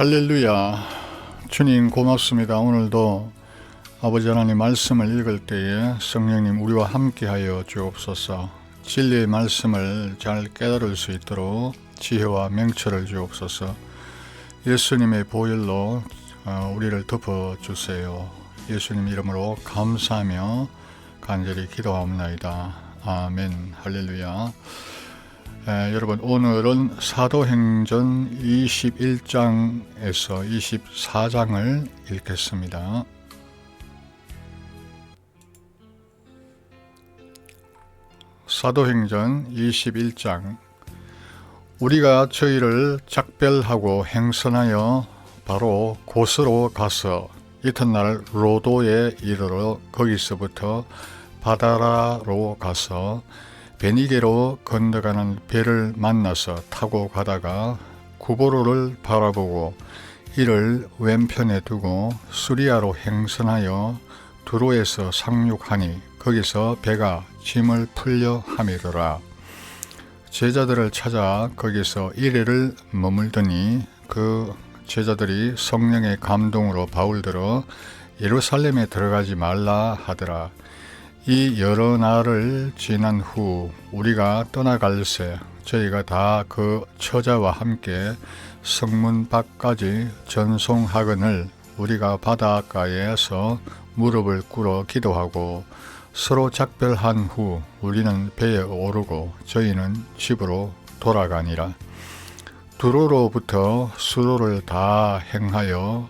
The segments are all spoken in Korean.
할렐루야. 주님 고맙습니다. 오늘도 아버지 하나님 말씀을 읽을 때에 성령님 우리와 함께하여 주옵소서. 진리의 말씀을 잘 깨달을 수 있도록 지혜와 명철을 주옵소서. 예수님의 보혈로 어, 우리를 덮어 주세요. 예수님 이름으로 감사하며 간절히 기도하옵나이다. 아멘. 할렐루야. 에, 여러분 오늘은 사도행전 21장에서 24장을 읽겠습니다. 사도행전 21장 우리가 저희를 작별하고 행선하여 바로 곳으로 가서 이튿날 로도에 이르러 거기서부터 바다라로 가서 베니게로 건너가는 배를 만나서 타고 가다가 구보로를 바라보고 이를 왼편에 두고 수리아로 행선하여 두로에서 상륙하니 거기서 배가 짐을 풀려 함이더라. 제자들을 찾아 거기서 이래를 머물더니 그 제자들이 성령의 감동으로 바울들어 예루살렘에 들어가지 말라 하더라. 이 여러 날을 지난 후 우리가 떠나갈새 저희가 다 그 처자와 함께 성문 밖까지 전송하거늘 우리가 바닷가에서 무릎을 꿇어 기도하고 서로 작별한 후 우리는 배에 오르고 저희는 집으로 돌아가니라. 두로로부터 수로를 다 행하여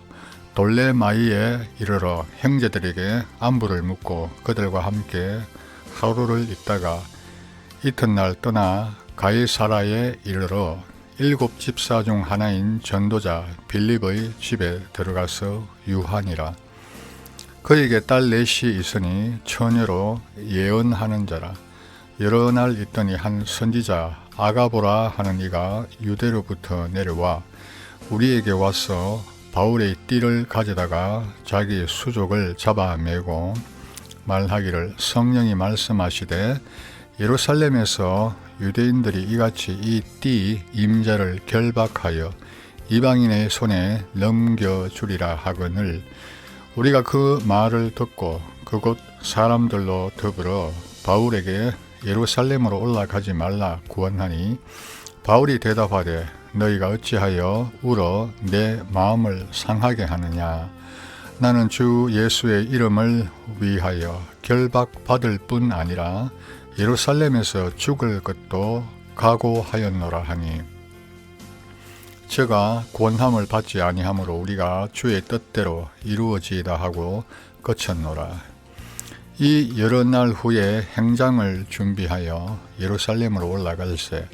돌레마이에 이르러 형제들에게 안부를 묻고 그들과 함께 하루를 있다가 이튿날 떠나 가이사라에 이르러 일곱 집사 중 하나인 전도자 빌립의 집에 들어가서 유하니라. 그에게 딸 넷이 있으니 처녀로 예언하는 자라. 여러 날 있더니 한 선지자 아가보라 하는 이가 유대로부터 내려와 우리에게 와서 바울의 띠를 가져다가 자기 수족을 잡아매고 말하기를 성령이 말씀하시되 예루살렘에서 유대인들이 이같이 이 띠 임자를 결박하여 이방인의 손에 넘겨주리라 하거늘 우리가 그 말을 듣고 그곳 사람들로 더불어 바울에게 예루살렘으로 올라가지 말라 구원하니 바울이 대답하되 너희가 어찌하여 울어 내 마음을 상하게 하느냐? 나는 주 예수의 이름을 위하여 결박받을 뿐 아니라 예루살렘에서 죽을 것도 각오하였노라 하니. 저가 권함을 받지 아니하므로 우리가 주의 뜻대로 이루어지이다 하고 거쳤노라. 이 여러 날 후에 행장을 준비하여 예루살렘으로 올라갈새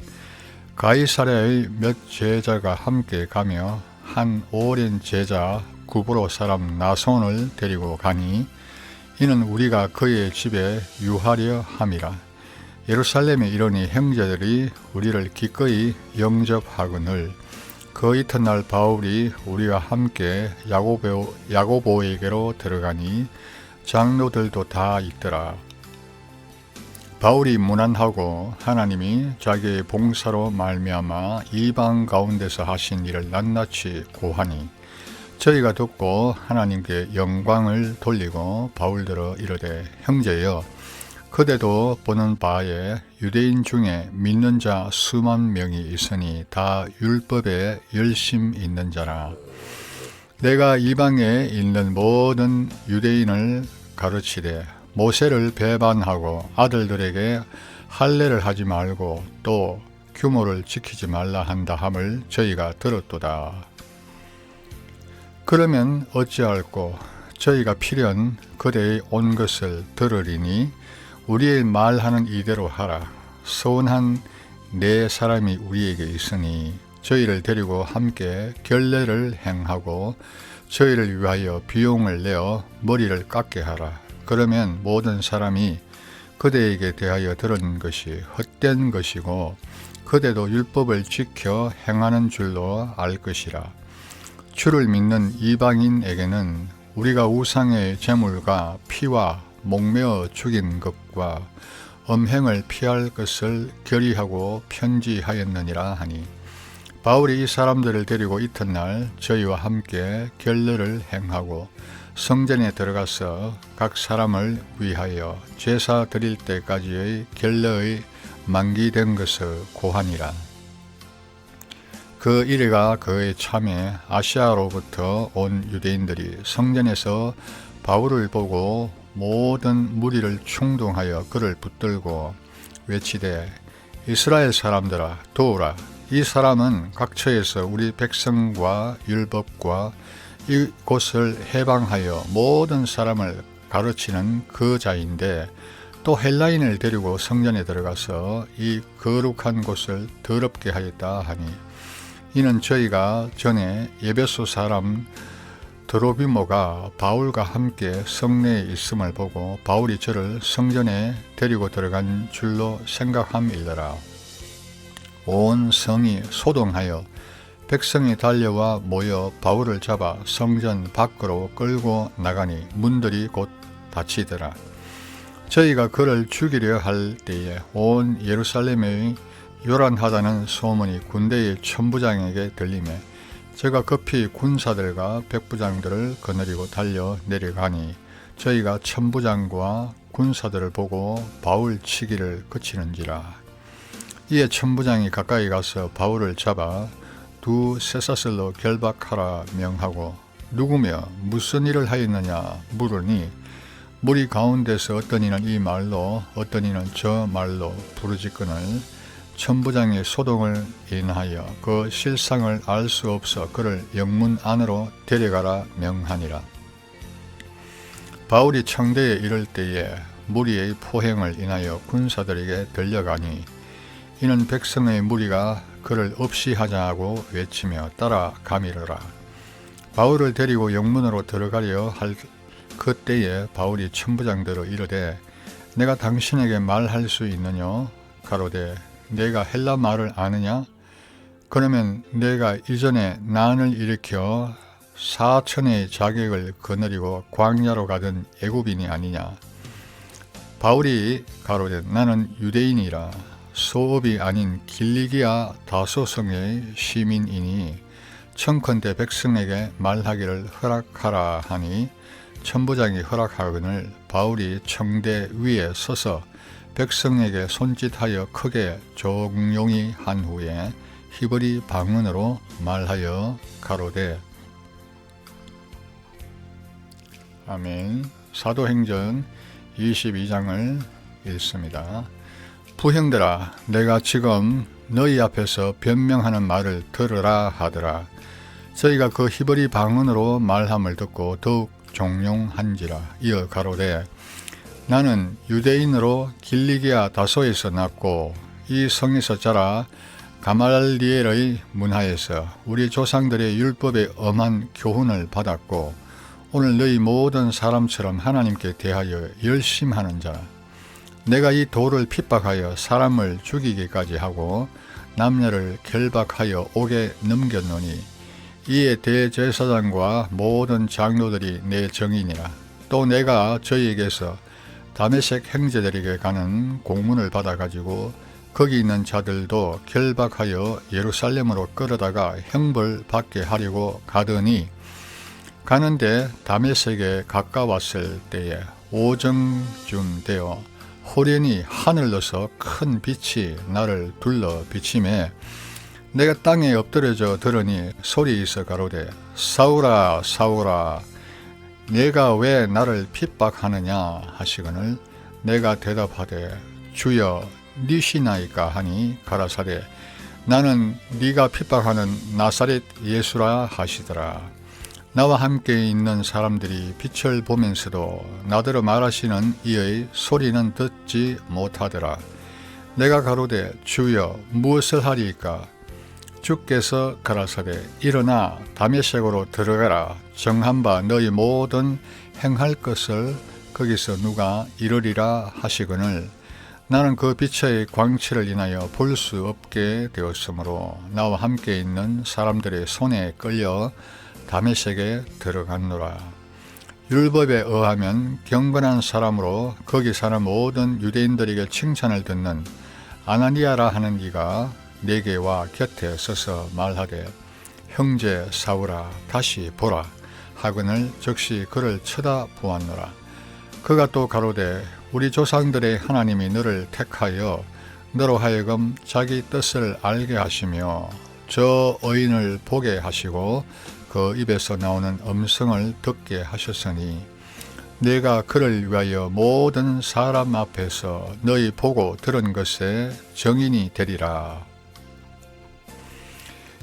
가이사랴의 몇 제자가 함께 가며 한 오랜 제자 구브로 사람 나손을 데리고 가니 이는 우리가 그의 집에 유하려 함이라 예루살렘에 이르니 형제들이 우리를 기꺼이 영접하거늘 그 이튿날 바울이 우리와 함께 야고보, 야고보에게로 들어가니 장로들도 다 있더라. 바울이 무난하고 하나님이 자기의 봉사로 말미암아 이방 가운데서 하신 일을 낱낱이 고하니 저희가 듣고 하나님께 영광을 돌리고 바울들어 이르되 형제여 그대도 보는 바에 유대인 중에 믿는 자 수만 명이 있으니 다 율법에 열심 있는 자라. 내가 이방에 있는 모든 유대인을 가르치되 모세를 배반하고 아들들에게 할례를 하지 말고 또 규모를 지키지 말라 한다 함을 저희가 들었도다. 그러면 어찌할꼬 저희가 필연 그대의 온 것을 들으리니 우리의 말하는 이대로 하라. 서운한 네 사람이 우리에게 있으니 저희를 데리고 함께 결례를 행하고 저희를 위하여 비용을 내어 머리를 깎게 하라. 그러면 모든 사람이 그대에게 대하여 들은 것이 헛된 것이고 그대도 율법을 지켜 행하는 줄로 알 것이라. 주를 믿는 이방인에게는 우리가 우상의 제물과 피와 목매어 죽인 것과 엄행을 피할 것을 결의하고 편지하였느니라 하니 바울이 이 사람들을 데리고 이튿날 저희와 함께 결례를 행하고 성전에 들어가서 각 사람을 위하여 제사 드릴 때까지의 결례의 만기된 것을 고하니라. 그 일회가 그의 참에 아시아로부터 온 유대인들이 성전에서 바울을 보고 모든 무리를 충동하여 그를 붙들고 외치되 이스라엘 사람들아 도우라 이 사람은 각처에서 우리 백성과 율법과 이곳을 해방하여 모든 사람을 가르치는 그 자인데 또 헬라인을 데리고 성전에 들어가서 이 거룩한 곳을 더럽게 하였다 하니 이는 저희가 전에 예배소 사람 드로비모가 바울과 함께 성내에 있음을 보고 바울이 저를 성전에 데리고 들어간 줄로 생각함일더라. 온 성이 소동하여 백성이 달려와 모여 바울을 잡아 성전 밖으로 끌고 나가니 문들이 곧 닫히더라. 저희가 그를 죽이려 할 때에 온 예루살렘의 요란하다는 소문이 군대의 천부장에게 들리매 제가 급히 군사들과 백부장들을 거느리고 달려 내려가니 저희가 천부장과 군사들을 보고 바울 치기를 그치는지라 이에 천부장이 가까이 가서 바울을 잡아 두 쇠사슬로 결박하라 명하고 누구며 무슨 일을 하였느냐 물으니 무리 가운데서 어떤 이는 이 말로 어떤 이는 저 말로 부르짖거늘 천부장의 소동을 인하여 그 실상을 알 수 없어 그를 영문 안으로 데려가라 명하니라. 바울이 청대에 이를 때에 무리의 포행을 인하여 군사들에게 들려가니 이는 백성의 무리가 그를 없이 하자 하고 외치며 따라 가미르라. 바울을 데리고 영문으로 들어가려 할 그때에 바울이 천부장대로 이르되 내가 당신에게 말할 수 있느냐 가로되 내가 헬라 말을 아느냐? 그러면 내가 이전에 난을 일으켜 사천의 자격을 거느리고 광야로 가던 애굽인이 아니냐? 바울이 가로되 나는 유대인이라 소업이 아닌 길리기아 다소성의 시민이니 청컨대 백성에게 말하기를 허락하라 하니 천부장이 허락하거늘 바울이 청대 위에 서서 백성에게 손짓하여 크게 종용이 한 후에 히브리 방언으로 말하여 가로되 아멘 사도행전 22장을 읽습니다. 부형들아 내가 지금 너희 앞에서 변명하는 말을 들으라 하더라. 저희가 그 히브리 방언으로 말함을 듣고 더욱 종용한지라 이어 가로되 나는 유대인으로 길리기아 다소에서 났고 이 성에서 자라 가말리엘의 문화에서 우리 조상들의 율법에 엄한 교훈을 받았고 오늘 너희 모든 사람처럼 하나님께 대하여 열심하는 자 내가 이 돌을 핍박하여 사람을 죽이기까지 하고 남녀를 결박하여 옥에 넘겼노니 이에 대제사장과 모든 장로들이 내 정인이라. 또 내가 저희에게서 다메섹 행제들에게 가는 공문을 받아 가지고 거기 있는 자들도 결박하여 예루살렘으로 끌어다가 형벌 받게 하려고 가더니 가는데 다메섹에 가까웠을 때에 오정쯤 되어 호련히 하늘로서 큰 빛이 나를 둘러 비침에 내가 땅에 엎드려져 들으니 소리 있어 가로되 사울아 사울아 내가 왜 나를 핍박하느냐 하시거늘 내가 대답하되 주여 니시나이까 하니 가라사대 나는 네가 핍박하는 나사렛 예수라 하시더라 나와 함께 있는 사람들이 빛을 보면서도 나더러 말하시는 이의 소리는 듣지 못하더라. 내가 가로되 주여 무엇을 하리까? 주께서 가라사대 일어나 다메섹으로 들어가라 정한 바 너희 모든 행할 것을 거기서 누가 이르리라 하시거늘 나는 그 빛의 광채를 인하여 볼 수 없게 되었으므로 나와 함께 있는 사람들의 손에 끌려 다메섹에 들어갔노라. 율법에 의하면 경건한 사람으로 거기 사는 모든 유대인들에게 칭찬을 듣는 아나니아라 하는 이가 내게 와 곁에 서서 말하되 형제 사울아 다시 보라 하거늘 즉시 그를 쳐다보았노라 그가 또 가로되 우리 조상들의 하나님이 너를 택하여 너로 하여금 자기 뜻을 알게 하시며 저 의인을 보게 하시고 그 입에서 나오는 음성을 듣게 하셨으니 내가 그를 위하여 모든 사람 앞에서 너희 보고 들은 것에 정인이 되리라.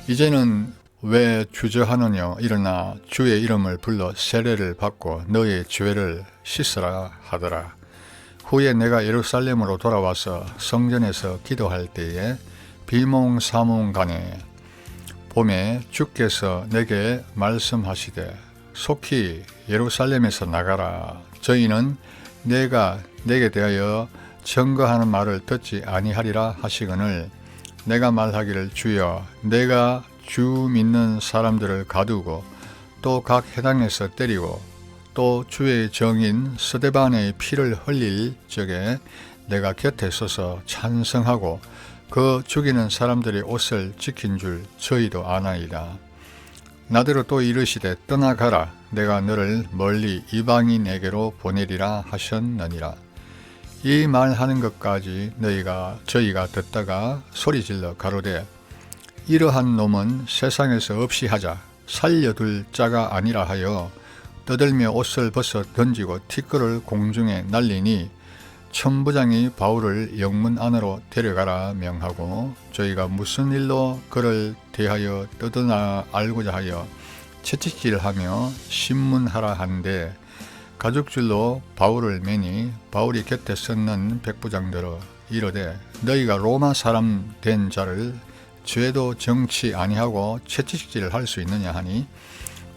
이제는 왜 주저하느냐 일어나 주의 이름을 불러 세례를 받고 너의 죄를 씻으라 하더라. 후에 내가 예루살렘으로 돌아와서 성전에서 기도할 때에 비몽사몽간에 봄에 주께서 내게 말씀하시되 속히 예루살렘에서 나가라. 저희는 내가 내게 대하여 증거하는 말을 듣지 아니하리라 하시거늘 내가 말하기를 주여 내가 주 믿는 사람들을 가두고 또 각 해당에서 때리고 또 주의 정인 스데반의 피를 흘릴 적에 내가 곁에 서서 찬성하고 그 죽이는 사람들의 옷을 지킨 줄 저희도 아나이다. 나더러 또 이르시되 떠나가라 내가 너를 멀리 이방인에게로 보내리라 하셨느니라. 이 말하는 것까지 너희가 저희가 듣다가 소리질러 가로되 이러한 놈은 세상에서 없이 하자 살려둘 자가 아니라 하여 떠들며 옷을 벗어 던지고 티끌을 공중에 날리니 천부장이 바울을 영문 안으로 데려가라 명하고 저희가 무슨 일로 그를 대하여 떠드나 알고자 하여 채찍질하며 신문하라 한데 가죽줄로 바울을 매니 바울이 곁에 섰는 백부장들어 이르되 너희가 로마 사람 된 자를 죄도 정치 아니하고 채찍질을 할수 있느냐 하니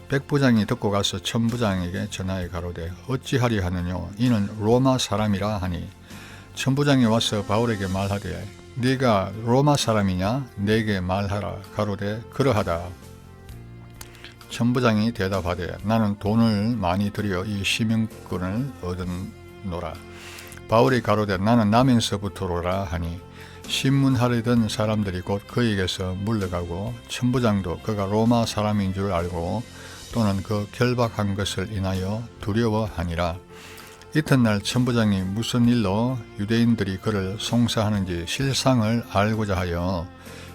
백부장이 듣고 가서 천부장에게 전하여 가로되 어찌하리 하느냐 이는 로마 사람이라 하니. 천부장이 와서 바울에게 말하되 네가 로마 사람이냐? 내게 말하라. 가로되 그러하다. 천부장이 대답하되 나는 돈을 많이 들여 이 시민권을 얻은노라. 바울이 가로되 나는 남에서부터로라 하니. 신문하려던 사람들이 곧 그에게서 물러가고 천부장도 그가 로마 사람인 줄 알고 또는 그 결박한 것을 인하여 두려워하니라. 이튿날 천부장이 무슨 일로 유대인들이 그를 송사하는지 실상을 알고자 하여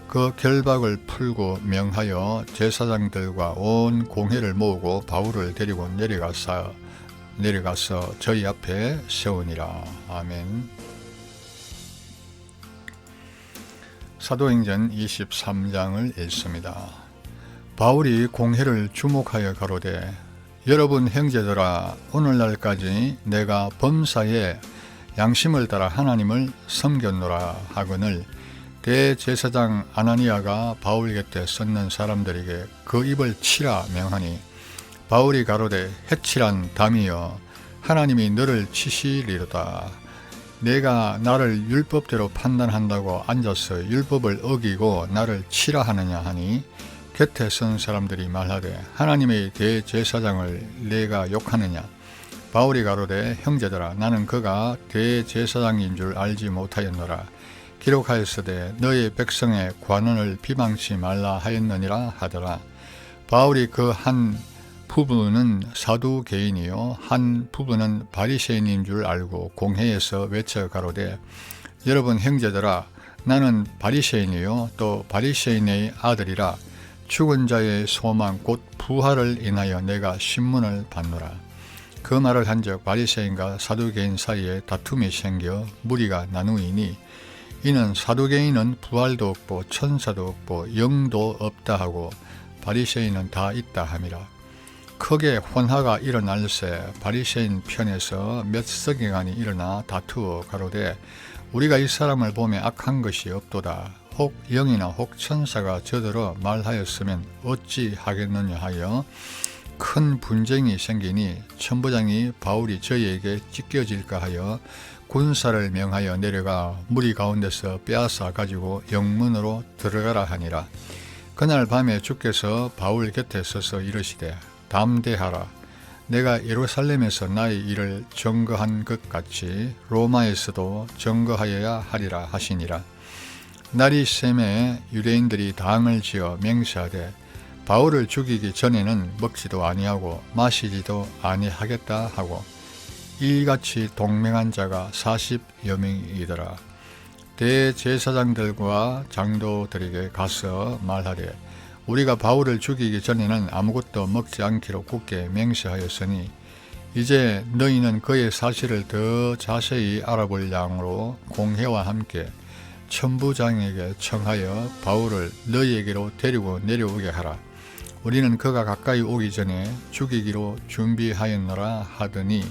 그 결박을 풀고 명하여 제사장들과 온 공회를 모으고 바울을 데리고 내려가서 내려가서 저희 앞에 세우니라. 아멘. 사도행전 23장을 읽습니다. 바울이 공회를 주목하여 가로되 여러분 형제들아 오늘날까지 내가 범사에 양심을 따라 하나님을 섬겼노라 하거늘 대제사장 아나니아가 바울 곁에 섰는 사람들에게 그 입을 치라 명하니 바울이 가로되 해치란 담이여 하나님이 너를 치시리로다. 내가 나를 율법대로 판단한다고 앉아서 율법을 어기고 나를 치라 하느냐 하니 곁에 선 사람들이 말하되 하나님의 대제사장을 내가 욕하느냐? 바울이 가로되 형제들아 나는 그가 대제사장인 줄 알지 못하였노라. 기록하였으되 너의 백성의 관원을 비방치 말라 하였느니라 하더라. 바울이 그 한 부부는 사두 개인이요 한 부부는 바리새인인 줄 알고 공회에서 외쳐 가로되 여러분 형제들아 나는 바리새인이요 또 바리새인의 아들이라 죽은 자의 소망 곧 부활을 인하여 내가 신문을 받노라. 그 말을 한적 바리새인과 사두개인 사이에 다툼이 생겨 무리가 나누이니 이는 사두개인은 부활도 없고 천사도 없고 영도 없다 하고 바리새인은 다 있다 함이라. 크게 혼화가 일어날새 바리새인 편에서 몇 석여간이 일어나 다투어 가로되 우리가 이 사람을 보며 악한 것이 없도다. 혹 영이나 혹 천사가 저더러 말하였으면 어찌 하겠느냐 하여 큰 분쟁이 생기니 천부장이 바울이 저희에게 찢겨질까 하여 군사를 명하여 내려가 무리 가운데서 빼앗아 가지고 영문으로 들어가라 하니라. 그날 밤에 주께서 바울 곁에 서서 이르시되 담대하라. 내가 예루살렘에서 나의 일을 증거한 것 같이 로마에서도 증거하여야 하리라 하시니라. 샘에 유대인들이 당을 지어 맹세하되 바울을 죽이기 전에는 먹지도 아니하고 마시지도 아니하겠다 하고 이같이 동맹한 자가 40여 명이더라. 대제사장들과 장도들에게 가서 말하되 우리가 바울을 죽이기 전에는 아무것도 먹지 않기로 굳게 맹세하였으니 이제 너희는 그의 사실을 더 자세히 알아볼 양으로 공회와 함께 천부장에게 청하여 바울을 너희에게로 데리고 내려오게 하라. 우리는 그가 가까이 오기 전에 죽이기로 준비하였노라 하더니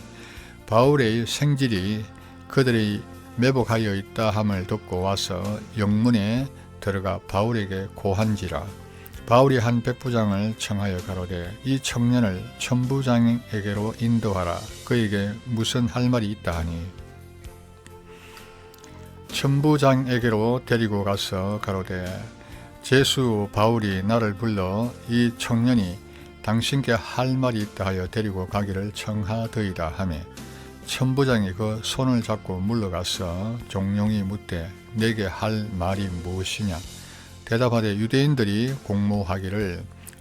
바울의 생질이 그들이 매복하여 있다 함을 듣고 와서 영문에 들어가 바울에게 고한지라. 바울이 한 백부장을 청하여 가로되 이 청년을 천부장에게로 인도하라. 그에게 무슨 할 말이 있다 하니 천부장에게로 데리고 가서 가로되 제수 바울이 나를 불러 이 청년이 당신께 할 말이 있다 하여 데리고 가기를 청하더이다 하매 천부장이 그 손을 잡고 물러가서 종용이 묻되 내게 할 말이 무엇이냐? 대답하되 유대인들이 공모하기를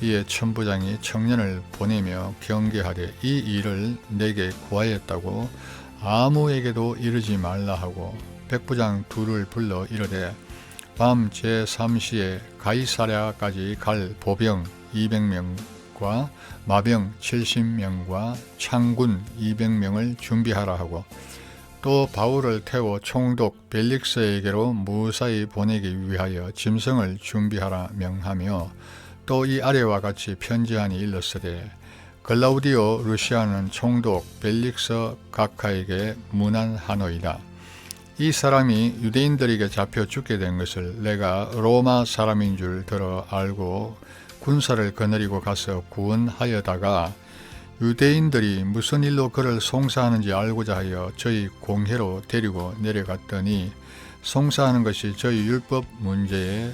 이에 천부장이 청년을 보내며 경계하되 이 일을 내게 구하였다고 아무에게도 이르지 말라 하고 백부장 둘을 불러 이르되 밤 제3시에 가이사랴까지 갈 보병 200명과 마병 70명과 창군 200명을 준비하라 하고 또 바울을 태워 총독 벨릭스에게로 무사히 보내기 위하여 짐승을 준비하라 명하며 또 이 아래와 같이 편지하니 일렀으되 글라우디오 루시아는 총독 벨릭스 각하에게 문안하노이다. 이 사람이 유대인들에게 잡혀 죽게 된 것을 내가 로마 사람인 줄 들어 알고 군사를 거느리고 가서 구원하여다가 유대인들이 무슨 일로 그를 송사하는지 알고자 하여 저희 공회로 데리고 내려갔더니 송사하는 것이 저희 율법 문제에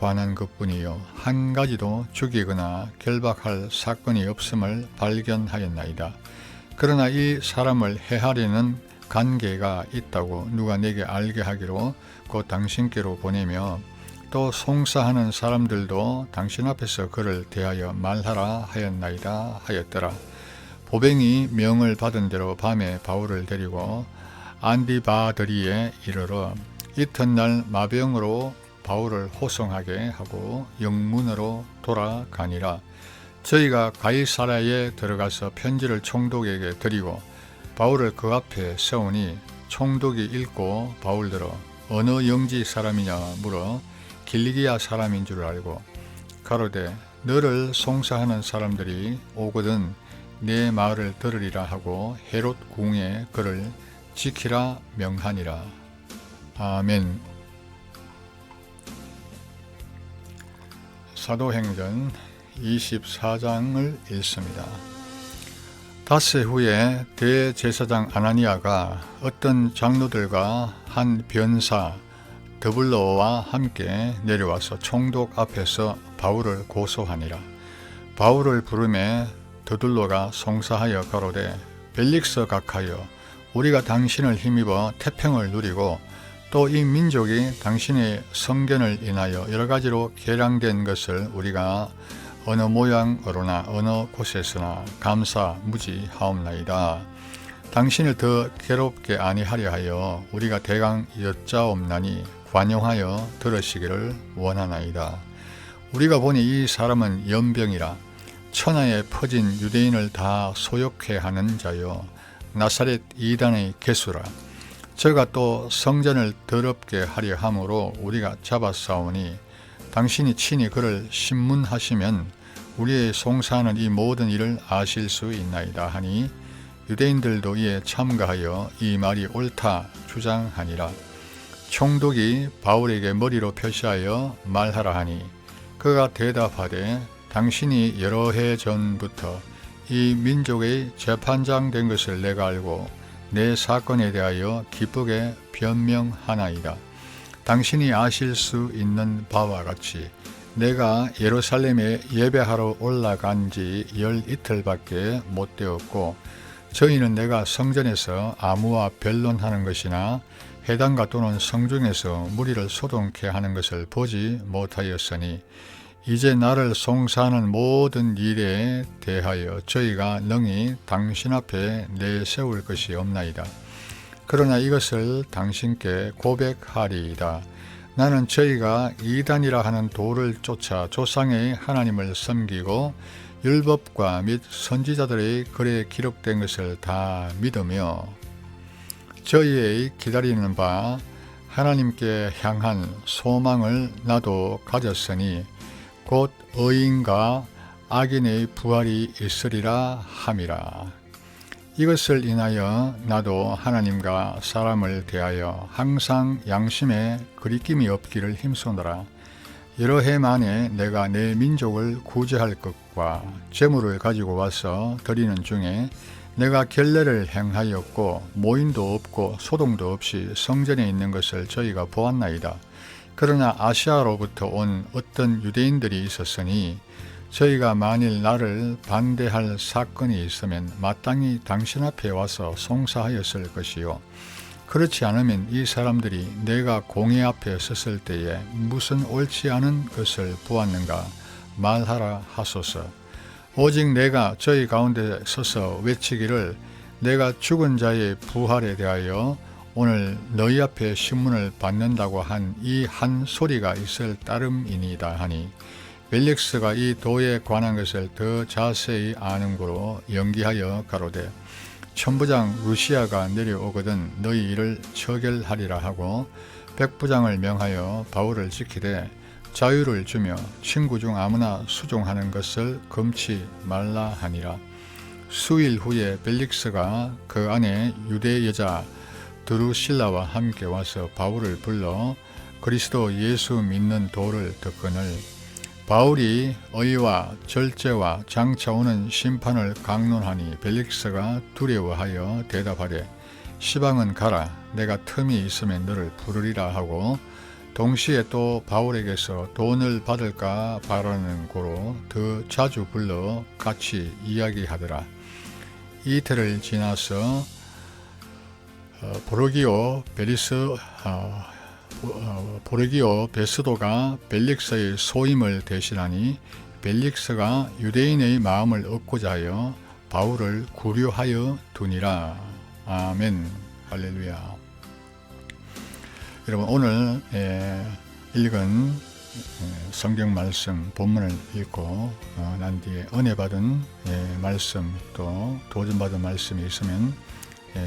관한 것뿐이요 한 가지도 죽이거나 결박할 사건이 없음을 발견하였나이다. 그러나 이 사람을 해하려는 관계가 있다고 누가 내게 알게 하기로 곧 당신께로 보내며 또 송사하는 사람들도 당신 앞에서 그를 대하여 말하라 하였나이다 하였더라. 보병이 명을 받은 대로 밤에 바울을 데리고 안디바드리에 이르러 이튿날 마병으로 바울을 호송하게 하고 영문으로 돌아가니라. 저희가 가이사라에 들어가서 편지를 총독에게 드리고 바울을 그 앞에 세우니 총독이 읽고 바울들어 어느 영지 사람이냐 물어 길리기아 사람인 줄 알고 가로되 너를 송사하는 사람들이 오거든 내 말을 들으리라 하고 헤롯 궁에 그를 지키라 명하니라. 아멘. 사도행전 24장을 읽습니다. 닷새 후에 대제사장 아나니아가 어떤 장로들과 한 변사 더블로와 함께 내려와서 총독 앞에서 바울을 고소하니라. 바울을 부름에 더둘로가 송사하여 가로되 벨릭스 각하여 우리가 당신을 힘입어 태평을 누리고 또 이 민족이 당신의 성견을 인하여 여러 가지로 개량된 것을 우리가 어느 모양으로나 어느 곳에서나 감사 무지하옵나이다. 당신을 더 괴롭게 아니하려 하여 우리가 대강 여짜옵나니 관용하여 들으시기를 원하나이다. 우리가 보니 이 사람은 연병이라 천하에 퍼진 유대인을 다 소욕해 하는 자요 나사렛 이단의 개수라 저가 또 성전을 더럽게 하려 함으로 우리가 잡아싸우니 당신이 친히 그를 신문하시면 우리의 송사하는 이 모든 일을 아실 수 있나이다 하니 유대인들도 이에 참가하여 이 말이 옳다 주장하니라. 총독이 바울에게 머리로 표시하여 말하라 하니 그가 대답하되 당신이 여러 해 전부터 이 민족의 재판장 된 것을 내가 알고 내 사건에 대하여 기쁘게 변명하나이다. 당신이 아실 수 있는 바와 같이 내가 예루살렘에 예배하러 올라간 지 열 이틀밖에 못 되었고 저희는 내가 성전에서 아무와 변론하는 것이나 해당가 또는 성중에서 무리를 소동케 하는 것을 보지 못하였으니 이제 나를 송사하는 모든 일에 대하여 저희가 능히 당신 앞에 내세울 것이 없나이다. 그러나 이것을 당신께 고백하리이다. 나는 저희가 이단이라 하는 도를 쫓아 조상의 하나님을 섬기고 율법과 및 선지자들의 글에 기록된 것을 다 믿으며 저희의 기다리는 바 하나님께 향한 소망을 나도 가졌으니 곧 의인과 악인의 부활이 있으리라 함이라. 이것을 인하여 나도 하나님과 사람을 대하여 항상 양심에 그리낌이 없기를 힘쓰노라. 여러 해 만에 내가 내 민족을 구제할 것과 재물을 가지고 와서 드리는 중에 내가 결례를 행하였고 모인도 없고 소동도 없이 성전에 있는 것을 저희가 보았나이다. 그러나 아시아로부터 온 어떤 유대인들이 있었으니 저희가 만일 나를 반대할 사건이 있으면 마땅히 당신 앞에 와서 송사하였을 것이요. 그렇지 않으면 이 사람들이 내가 공회 앞에 섰을 때에 무슨 옳지 않은 것을 보았는가 말하라 하소서. 오직 내가 저희 가운데 서서 외치기를 내가 죽은 자의 부활에 대하여 오늘 너희 앞에 신문을 받는다고 한 이 한 소리가 있을 따름이니다 하니 벨릭스가 이 도에 관한 것을 더 자세히 아는 고로 연기하여 가로되 천부장 루시아가 내려오거든 너희 일을 처결하리라 하고 백부장을 명하여 바울을 지키되 자유를 주며 친구 중 아무나 수종하는 것을 금치 말라 하니라. 수일 후에 벨릭스가 그 안에 유대 여자 드루실라와 함께 와서 바울을 불러 그리스도 예수 믿는 도를 듣거늘 바울이 의와 절제와 장차 오는 심판을 강론하니 벨릭스가 두려워하여 대답하되 시방은 가라 내가 틈이 있으면 너를 부르리라 하고 동시에 또 바울에게서 돈을 받을까 바라는 고로 더 자주 불러 같이 이야기하더라. 이틀을 지나서 어, 보르기오 베리스 어, 어, 보르기오 베스도가 벨릭스의 소임을 대신하니 벨릭스가 유대인의 마음을 얻고자 하여 바울을 구류하여 두니라. 아멘. 할렐루야. 여러분 오늘 예, 읽은 예, 성경 말씀 본문을 읽고 어, 난 뒤에 은혜 받은 예, 말씀 또 도전 받은 말씀이 있으면 예,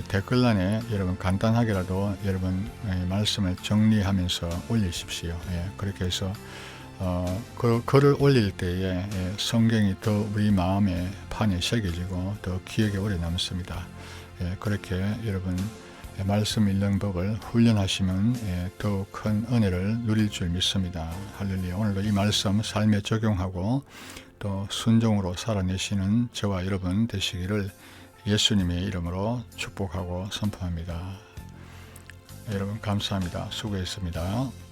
댓글란에 여러분 간단하게라도 여러분 예, 말씀을 정리하면서 올리십시오. 예, 그렇게 해서 어, 그 글을 올릴 때에 예, 성경이 더 우리 마음의 판에 새겨지고 더 기억에 오래 남습니다. 예, 그렇게 여러분 예, 말씀 읽는 법을 훈련하시면 예, 더욱 큰 은혜를 누릴 줄 믿습니다. 할렐루야. 오늘도 이 말씀 삶에 적용하고 또 순종으로 살아내시는 저와 여러분 되시기를 예수님의 이름으로 축복하고 선포합니다. 여러분 감사합니다. 수고했습니다.